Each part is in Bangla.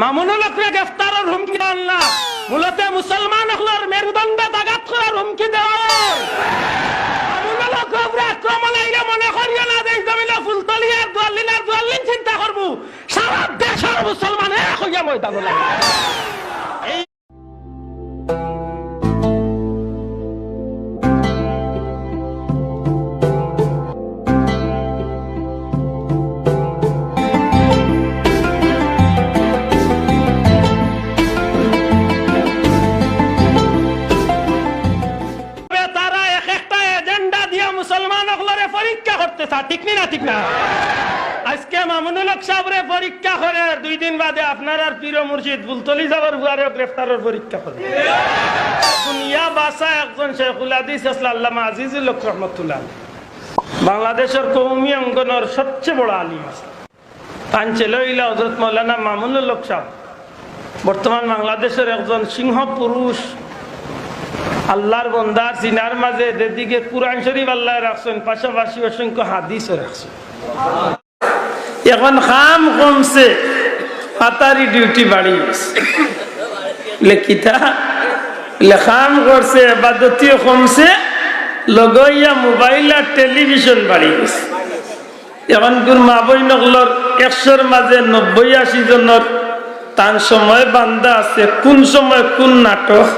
মামুনুল হকরে গ্রেফতারের হুমকি আনলা মূলত মুসলমান হকলার মেরুদণ্ড দাগাত করার হুমকি দেওয়া মামুনুল হক উপরে আক্রমণ মনে করিও না দেশ জমিলে ফুলতলি আর দুয়াল্লিন আর দুয়াল্লিন চিন্তা করব। সারা দেশের মুসলমান এক হইয়া নি ঠিক না। আজকে পরীক্ষা করে দুই দিন বাদে আপনার আর পীর বুলতলি যাবার গ্রেফতারের পরীক্ষা করে। বাসা একজন শেখুল আসলে আল্লামা আজিজুল হক রহমতুল্লাহ বাংলাদেশের কৌমি অঙ্গনের সবচেয়ে বড় আলিম আছে। তান ছিল ইলা হজরত মৌলানা মামুনুল হক সাহেব। বর্তমান বাংলাদেশের একজন সিংহ পুরুষ আল্লাহর বন্দার সিনার মাঝে যেদিকে কুরআন শরীফ আল্লাহ রাখছেন, পাশাপাশি অসংখ্য হাদিসও রাখছেন। এখন খাম কমছে, পাতারি ডিউটি বাড়ি গেছে। লেখিতা লেখাম করছে, এবাদতিও কমছে, লগইয়া মোবাইল আর টেলিভিশন বাড়ি গেছে। এখন কোন মা বই নকলর একশোর মাঝে নব্বই আশি জনের, তার সময় বান্ধা আছে, কোন সময় কোন নাটক?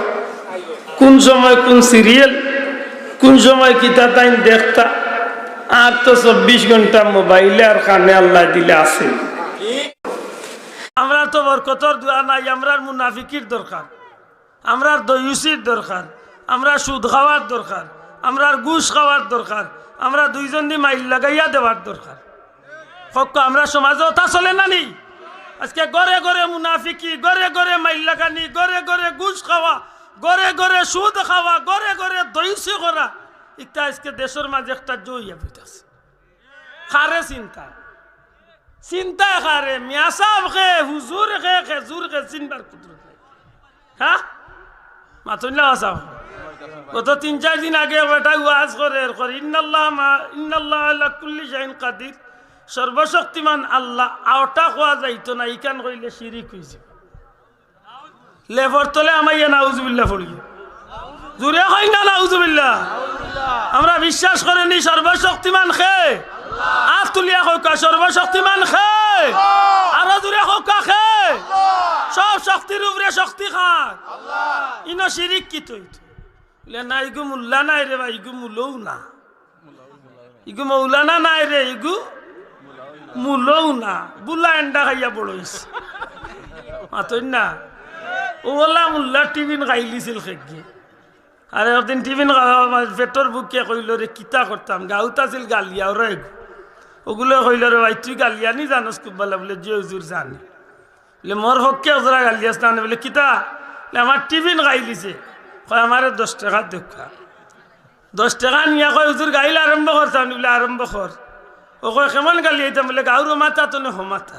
কোন সময় কোন সিরিয়াল, কোন সময় কিতা তাই দেখতা? আর তো চব্বিশ ঘণ্টা মোবাইলে আর কানে আল্লাহ দিলে আছে। আমরা তো বরকতর দোয়া নাই আমরা মুনাফিকির দরকার আমরা দয়ুসির দরকার আমরা সুদ খাওয়ার দরকার আমরা ঘুষ খাওয়ার দরকার, আমরা দুইজন দি মাইল লাগাইয়া দেওয়ার দরকার। হক, আমরা সমাজে তা চলে না নি? আজকে গড়ে গড়ে মুনাফিকি, গড়ে গড়ে মাইল লাগানি, গড়ে গড়ে ঘুষ খাওয়া গড়ে গড়ে সুদ খাওয়া গড়ে গড়ে দৈসি করা। ইটা আজকে দেশের মাঝে একটা জইয়া বুঝতেছে খারে চিন্তা। চিন্তা খারে। মিয়াসাব খে, হুজুর খে, খেজুর খে, চিনবার কুদরত নাই। হ্যাঁ মাতুল্লাহ আসাব গত তিন, চার দিন আগে বেটা ওয়াজ করে এর করে ইন্নাল্লাহ মা, ইন্নাল্লাহ আল্লাহ কুল্লি শাহিন কাদির। সর্বশক্তিমান আল্লাহ, আওটা খোয়া যাইতো না, ইকান কইলে শিরিক হয়েছে লেফর তলে আমাইয়া নাউজুবিল্লাহ পড়ি। জুড়ে হয় না নাউজুবিল্লাহ। আমরা বিশ্বাস করিনি সর্বশক্তিমান খে আখ তুলিয়া হোকা সর্বশক্তিমান খে আরও জুড়ে হোকা খে সব শক্তির উপরে শক্তি খান ইনো শিরিক কি তুই? না, ইগু মুল্লা নাই রে ভাই, ইগু মুলও না। ইগু মৌলানা নাই রে, ইগু মুলও না। বুলা এন্ডা খাইয়া বড়ইছে মাতই না। OLA Mulla tiffin খাইলিছিল খেকি। আর একদিন টিফিন পেটর বুকে কইল রে কিতা করতাম গাউত আছিল গালিয়া ওরা ওগুলো কইল রে ভাই, তুই গালিয়া নি জানোস খুব বলে যে হুজুর জানি। বলে মোর হককে ওজরা গালিয়াস না? বলে, কিতা? আমার টিফিন খাইলিছে কয় আমার দশ টাকা দেখা দশ টাকা নিয়ে কয় হুজুর গাইল আরম্ভ করতাম বলে আরম্ভ কর ও কয়, কেমন গালি আইতাম? বলে গাউর মাথা তো নে হমাথা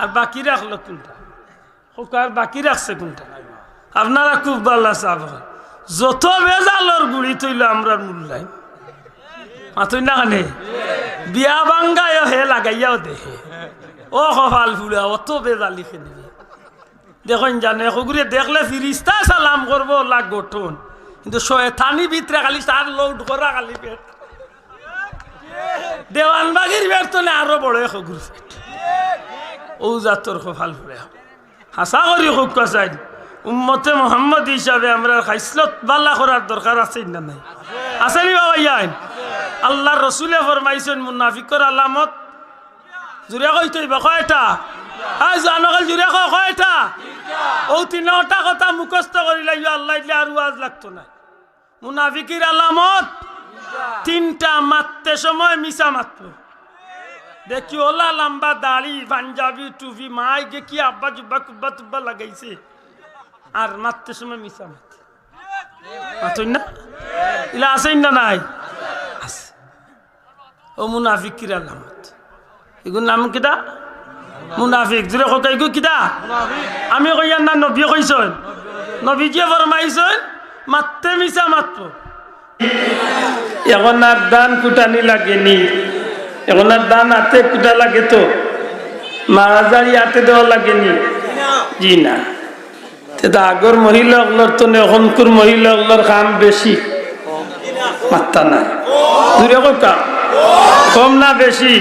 আর বাকি রাখল কোনটা? আর বাকি রাখছে কোনটা? আপনারা খুব ভালো চাব যত বেজালর গুড়ি তৈল আমরা মূল্যায় মাতুই না কানে? বিয়া বাঙ্গায় হে লাগাইয়াও দেহে। ও কপাল ফুলা, অত বেজাল দিবে দেখুন জানে সগুরে দেখলে ফিরিস্তা সালাম করব, লাগ গঠন। কিন্তু শয়তানি ভিতরে খালি তার লোড করা খালি পেট। দেওয়ানবাগির পেট তো আরও বড় সগুর পেট ও জাতর কপাল ফুলে হাসা করি হোক কাসাই উম্মতে মোহাম্মদ হিসাবে আমরা খাইসলত বাল্লা করার দরকার আছে না নাই? আছে নি বাবা ইয়াইন? আল্লাহর রসুলে ফরমাইছেন মুনাফিকর আলামত। জুড়ে কইতে কয়টা হ্যাঁ জানকাল জুড়ে কয় কয়টা ও তিনটা কথা মুখস্থ করি লাগিব আল্লাহ দিলে আর ওয়াজ লাগতো না মুনাফিকির আলামত তিনটা মারতে সময় মিশা মাত্র। দেখি ওলা লম্বা দাড়ি পাঞ্জাবি টুপি মাই গে কি আব্বা জুব্বা কুব্বা টুব্বা লাগাইছে আর মারতে সময় মিশা মাতুই না ইলা আছেন না নাই আছে ও মুনাফিক কিরা লামত এগুলো নাম কিতা মুনাফিক জুড়ে কক এগু কিতা আমি কইয়ার না নবী কইছন নবীজিয়ে ফরমাইছন মারতে মিশা মাত্র এখন আর দান কুটানি লাগেনি এখন আর দান হাতে কুটা লাগে তো। মারাজারি হাতে দেওয়া লাগেনি জি না। তেটা আগর মহিলাগুলোর তো এখনকার মহিলাগুলোর কাম বেশি। মাত্তা নাই। দূরে কথা কম না বেশি?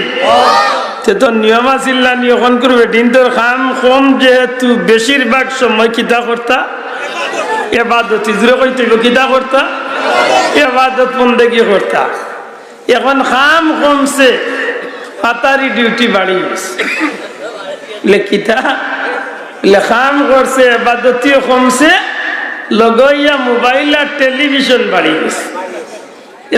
তে তো নিয়ম আছিল না নি এখনকার বেটিন তোর কাম কম যেহেতু বেশিরভাগ সময় কিতা করতা এবাদত। ইজরে কইতে কিতা করতা এবাদত বন্দেগি করতা এখন খাম কমছে। পাতারি ডিউটি বাড়ি গেছে। লেখিতা লেখাম করছে, এবাদতিও কমছে। লগইয়া মোবাইল আর টেলিভিশন বাড়ি গেছে।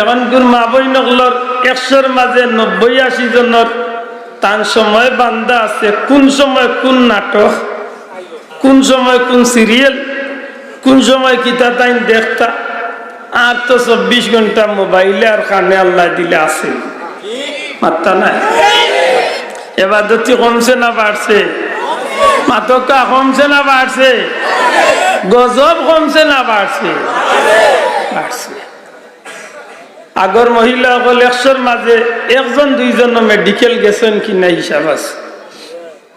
এখন কোন মা বইনগুলোর একশোর মাঝে নব্বই আশি জনের তার সময় বান্ধা আছে। কোন সময় কোন নাটক? কোন সময় কোন সিরিয়াল? কোন সময় কিতা তাই দেখতা? আর তো চব্বিশ ঘণ্টা মোবাইলে আর কানে আল্লাহ দিলে আছে। মাত্তা নাই। এবার দতি কমছে না বাড়ছে? মাতকা কমছে না বাড়ছে? গজব কমছে না বাড়ছে? বাড়ছে। আগর মহিলা সকল একশোর মাঝে একজন দুইজন মেডিকেল গেছেন কি না হিসাব আছে।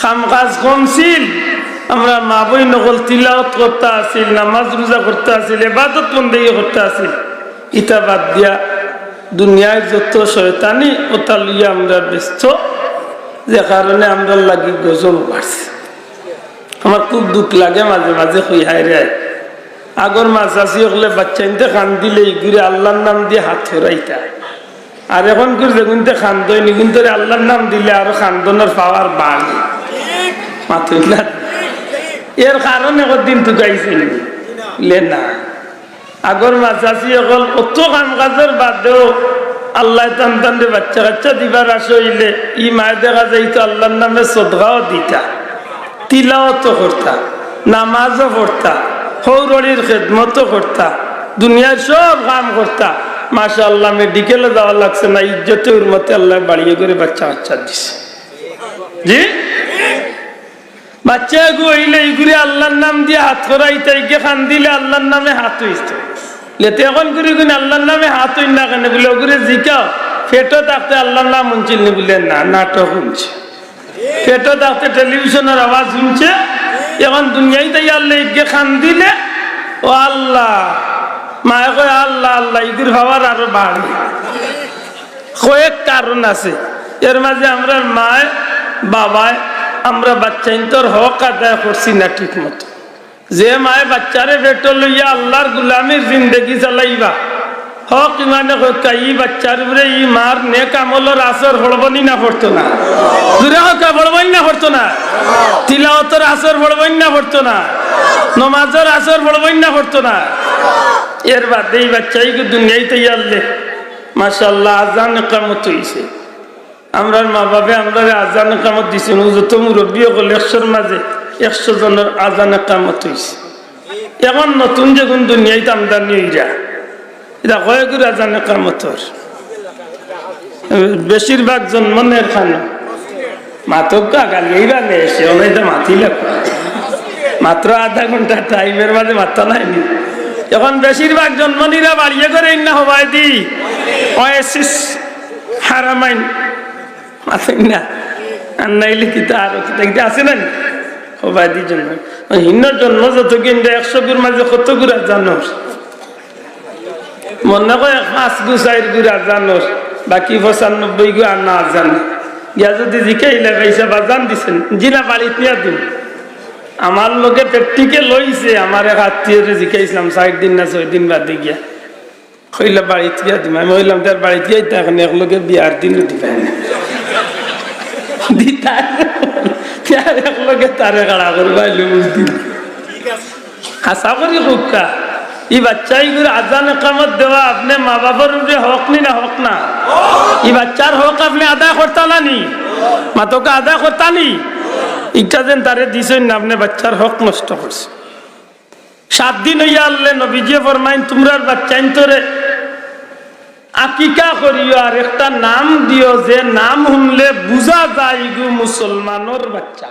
খাম কাজ কমছিল আমরা মা বই নকল তিলাওত করতে আসিল, নামাজ রোজা করতে আসিল এবাদত বন্দী করতে আসিল। ইটা বাদ দিয়া দুনিয়ায় যত শয়তানি ওটা লইয়া আমরা ব্যস্ত, যে কারণে আমরা লাগি গজল বাড়ছে। আমার খুব দুঃখ লাগে মাঝে মাঝে হই, হায় রে। আগর মাছ আসি হলে বাচ্চা ইনতে খান দিলে ঘুরে আল্লাহর নাম দিয়ে হাত ফেরাইতা। আর এখন করে দেখুন খান্দই নি, কিন্তু আল্লাহর নাম দিলে আরও খান্দনের পাওয়ার বাড়। এর কারণে দিন টুকাইছিল লে না। আগর অকল কত কাম কাজের বাদেও আল্লাহ টান টান বাচ্চা কাচ্চা দিবার আসে হইলে ই মায়ে দেখা আল্লাহর নামে সদগাও দিতা তো করতা, নামাজও করতা, দুনিয়ার সব কাম করতা। মাসা আল্লাহ মেডিকেলে যাওয়া লাগছে না ইজ্জতে মতে আল্লাহ বাড়িয়ে করে বাচ্চা বাচ্চা দিছে। জি? বাচ্চা গু হইলে এইগুলি আল্লাহর নাম দিয়ে হাত করাইতে গিয়ে খান দিলে আল্লাহর নামে হাত হইতে লেতে এখন করে গুণ আল্লাহর নামে হাত হই না কেন বলে ওগুলো জিকাও। ফেটো থাকতে আল্লাহর নাম শুনছিল নি বলে না, নাটক শুনছে। ফেটো থাকতে টেলিভিশনের আওয়াজ শুনছে। এখন দুনিয়ায় তাই আল্লাহ গিয়ে খান দিলে, ও আল্লাহ, মায়ে কয় আল্লাহ আল্লাহ ইগুর হওয়ার আরও বাড়ে। কয়েক কারণ আছে। এর মাঝে আমরা মায়, বাবায় আমরা বাচ্চা ইন্তর হক আদায় করছি না ঠিক মতো। যে মায়ে বাচ্চারে বেটো লইয়া আল্লাহর গুলামির জিন্দগি চালাইবা হক ইমানে হকা ই বাচ্চার উপরে ই মার নে কামলর আসর হড়বনি না পড়তো না। দূরে হকা বড়বই না পড়তো না। তিলাওতর আসর বড়বই না পড়তো না। নমাজের আসর বড়বই না পড়তো না। এর বাদে এই বাচ্চাই দুনিয়ায় তৈয়ারলে মাসাল্লাহ আজান কামত হইছে। আমরা মা বাবা আমরা আজান কামত দিছি যত মুরব্বী হল একশোর মাঝে একশো জনের আজান কামত হইছে। এখন নতুন যেগুন দুনিয়ায় আমদানি যা এটা কয়েকগুলো আজান কামতর বেশিরভাগ জন্মনের খানো মাতক গালি এইরা এসে অনেকটা মাতিলে মাত্র আধা ঘণ্টা টাইমের মাঝে মাত্রা নাইনি এখন বেশিরভাগ জন্মনিরা বাড়িয়ে করে না হবাই দি। হারামাইন আছে না। আর নাইলে কি তা আরও কি আছে না হবাই দি জন্ম হিন্ন জন্ম যত কিন্তু একশো গুর মাঝে কত গুড়া জানোস? মনে করে পাঁচ গু চার গুড়া জানোস? বাকি পঁচানব্বই গু আর না জানে। গিয়া যদি জিকাইলে পয়সা বাজান দিছেন, জিনা বাড়িত নিয়া দিন। আমার লোকে প্র্যাকটিকে লইছে, আমার এক আত্মীয়রে জিকাইছিলাম ষাট দিন না ছয় দিন বাদে গিয়া। কইলে বাড়িত গিয়া দিম, আমি কইলাম তার বাড়িত গিয়ে তখন এক লোকে বিয়ার দিনও দিবেন তার এক লোকে তারে কাড়া করবা দিন আশা করি হুক্কা। ই আজান একামত দেওয়া আপনি মা বাবার উপরে হক নি না হক না? ই বাচ্চার হক আপনি আদায় নি মাতকে আদায় ইটা যেন তারে দিছেন না আপনি বাচ্চার হক নষ্ট করছে। সাত দিন হইয়া আনলে নবীজি ফরমাইন তোমরার বাচ্চাইন তোরে আকিকা করিও আর একটা নাম দিও যে নাম শুনলে বুঝা যায় গু মুসলমানের বাচ্চা।